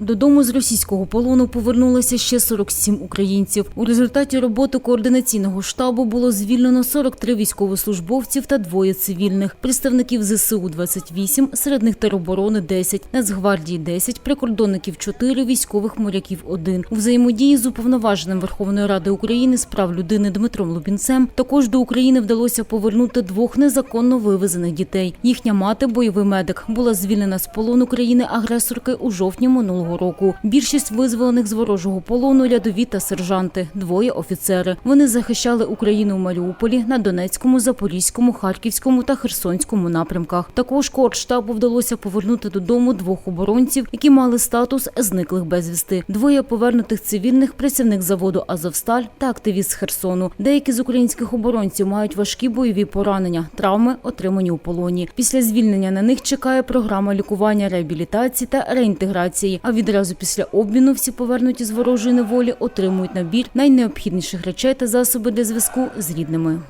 Додому з російського полону повернулося ще 47 українців. У результаті роботи координаційного штабу було звільнено 43 військовослужбовців та двоє цивільних. Представників ЗСУ – 28, серед них тероборони – 10, Нацгвардії – 10, прикордонників – 4, військових моряків – 1. У взаємодії з уповноваженим Верховної Ради України з прав людини Дмитром Лубінцем також до України вдалося повернути двох незаконно вивезених дітей. Їхня мати, бойовий медик, була звільнена з полону країни-агресорки у жовтні минулого року. Більшість визволених з ворожого полону рядові та сержанти, двоє офіцери. Вони захищали Україну в Маріуполі на Донецькому, Запорізькому, Харківському та Херсонському напрямках. Також коордштабу вдалося повернути додому двох оборонців, які мали статус зниклих безвісти. Двоє повернутих цивільних працівник заводу Азовсталь та активіст Херсону. Деякі з українських оборонців мають важкі бойові поранення, травми отримані у полоні. Після звільнення на них чекає програма лікування, реабілітації та реінтеграції. А відразу після обміну всі повернуті з ворожої неволі отримують набір найнеобхідніших речей та засоби для зв'язку з рідними.